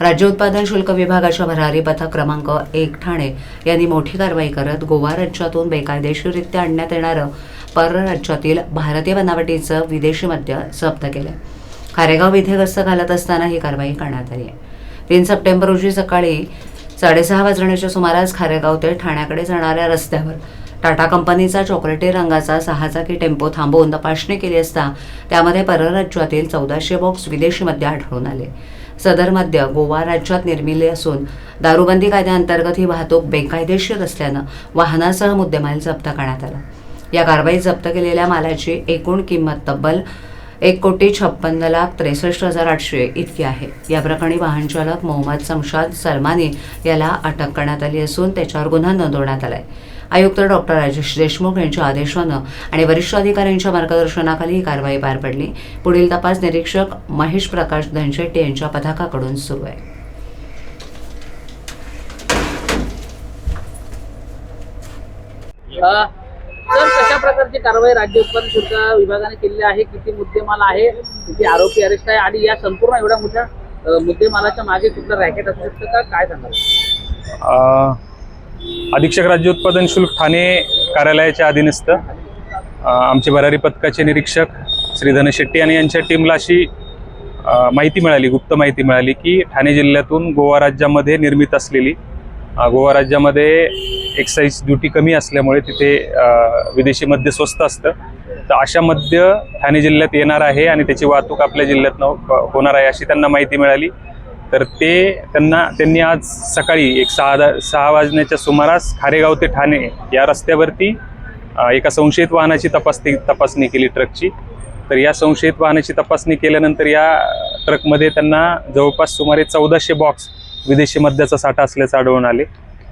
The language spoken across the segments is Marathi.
राज्य उत्पादन शुल्क विभागाच्या भरारी पथक क्रमांक एक ठाणे यांनी मोठी कारवाई करत गोवा राज्यातून बेकायदेशीररित्या आणण्यात येणारं परराज्यातील भारतीय बनावटीचं विदेशी मद्य जप्त केलं खारेगाव येथे गस्त घालत असताना ही कारवाई करण्यात आली आहे. तीन सप्टेंबर रोजी सकाळी साडेसहा वाजण्याच्या सुमारास खारेगाव ते ठाण्याकडे जाणाऱ्या रस्त्यावर टाटा कंपनीचा चॉकलेटी रंगाचा सहाचाकी टेम्पो थांबवून तपासणी केली असता त्यामध्ये परराज्यातील चौदाशे बॉक्स विदेशी मद्य आढळून आले. सदर मद्य गोवा राज्यात निर्मिले असून दारूबंदी कायद्याअंतर्गत ही वाहतूक बेकायदेशीर असल्यानं वाहनासह मुद्देमाल जप्त करण्यात आला. या कारवाईत जप्त केलेल्या मालाची एकूण किंमत तब्बल एक कोटी छप्पन्न लाख त्रेसष्ट हजार आठशे इतकी आहे. या प्रकरणी वाहन चालक मोहम्मद समशाद सलमानी याला अटक करण्यात आली असून त्याच्यावर गुन्हा नोंदवण्यात आला आहे आयुक्त डॉक्टर राजेश देशमुख यांच्या आदेशानं आणि वरिष्ठ अधिकाऱ्यांच्या मार्गदर्शनाखाली ही कारवाई पार पडली. पुढील तपास निरीक्षक महेश प्रकाश धनशेट्टी यांच्या पथकाकडून सुरू आहे. सर कशा प्रकारची कारवाई राज्य उत्पादन शुल्क विभागाने केलेली आहे? किती मुद्देमाल आहे? किती आरोपी अरेस्ट आहे? आणि या संपूर्ण एवढ्या मोठ्या मुद्देमालाच्या मागे कुठलं रॅकेट असू शकतं का? काय सांगाल? अ, अधीक्षक राज्य उत्पादन शुल्क ठाणे कार्यालयाच्या अधीनस्थ आमचे भरारी पथकाचे निरीक्षक श्री धन शेट्टी आणि यांच्या टीमला अशी माहिती मिळाली गुप्त माहिती मिळाली की ठाणे जिल्ह्यातून गोवा राज्यामध्ये निर्मित असलेली गोवा राज्यामध्ये एक्साईज ड्युटी कमी असल्यामुळे तिथे विदेशी मद्य स्वस्त असतं. तर अशा मद्य ठाणे जिल्ह्यात येणार आहे आणि त्याची वाहतूक आपल्या जिल्ह्यातनं होणार आहे अशी त्यांना माहिती मिळाली. तर ते त्यांना त्यांनी आज सकाळी एक सहा सहा वाजण्याच्या सुमारास खारेगाव ते ठाणे या रस्त्यावरती एका संशयित वाहनाची तपासणी तपासणी केली ट्रकची. तर या संशयित वाहनाची तपासणी केल्यानंतर या ट्रकमध्ये त्यांना जवळपास सुमारे चौदाशे बॉक्स विदेशी मद्याचा साठा असल्याचं आढळून आले.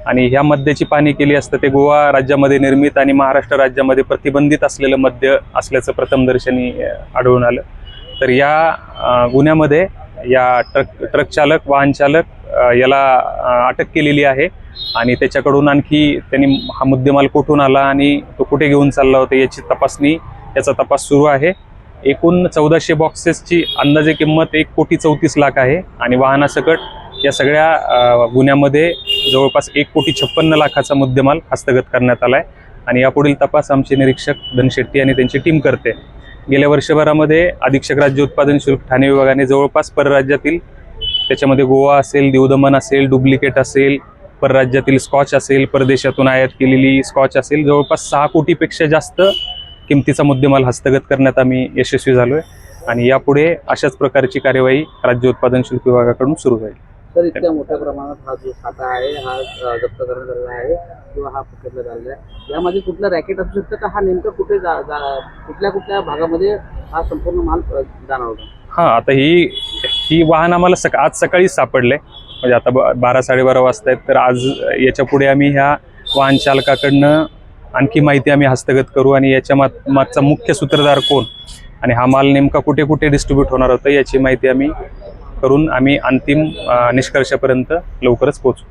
आणि ह्या मद्याची पाहणी केली असता ते गोवा राज्यामध्ये निर्मित आणि महाराष्ट्र राज्यामध्ये प्रतिबंधित असलेलं मद्य असल्याचं प्रथमदर्शनी आढळून आलं. तर या गुन्ह्यामध्ये या ट्रक ट्रक चालक वाहन चालक याला अटक केलेली आहे. आणि त्याच्याकडून आणखी त्यांनी हा मुद्देमाल कुठून आला आणि तो कुठे घेऊन चालला होता याची तपासणी याचा तपास सुरू आहे. एकूण चौदाशे बॉक्सेसची अंदाजे किंमत एक कोटी चौतीस लाख आहे. आणि वाहनासकट या सगळ्या गुन्ह्यामध्ये जवळपास एक कोटी छप्पन्न लाखाचा मुद्देमाल हस्तगत करण्यात आला आहे आणि यापुढील तपास आमचे निरीक्षक धनशेट्टी आणि त्यांची टीम करते. गेल्या वर्षभरामध्ये अधीक्षक राज्य उत्पादन शुल्क ठाणे विभागाने जवळपास परराज्यातील त्याच्यामध्ये गोवा असेल देवदमन असेल डुप्लिकेट असेल परराज्यातील स्कॉच असेल परदेशातून आयात केलेली स्कॉच असेल जवळपास सहा कोटीपेक्षा जास्त किमतीचा मुद्देमाल हस्तगत करण्यात आम्ही यशस्वी झालो आहे आणि यापुढे अशाच प्रकारची कार्यवाही राज्य उत्पादन शुल्क विभागाकडून सुरू होईल सर इतक्या मोठ्या प्रमाणात हा जो साठा आहे हा जप्त करण्यात आलेला आहे किंवा हा पकडला झालेला आहे. यामध्ये कुठलं रॅकेट असू शकतं का? हा नेमकं कुठे जा जा- कुठल्या कुठल्या भागामध्ये हा संपूर्ण माल जाणार होता? हां आता ही ही वाहन आम्हाला सका आज सकाळीच सापडले. म्हणजे आता ब- बारा साडेबारा वाजता आहेत. तर आज याच्यापुढे आम्ही ह्या वाहन चालकाकडनं आणखी माहिती आम्ही हस्तगत करू आणि याच्या मा मागचा मुख्य सूत्रधार कोण? आणि हा माल नेमका कुठे कुठे डिस्ट्रीब्यूट होणार होता याची माहिती आम्ही करून आम्ही अंतिम निष्कर्षापर्यंत लवकरच पोहोचू.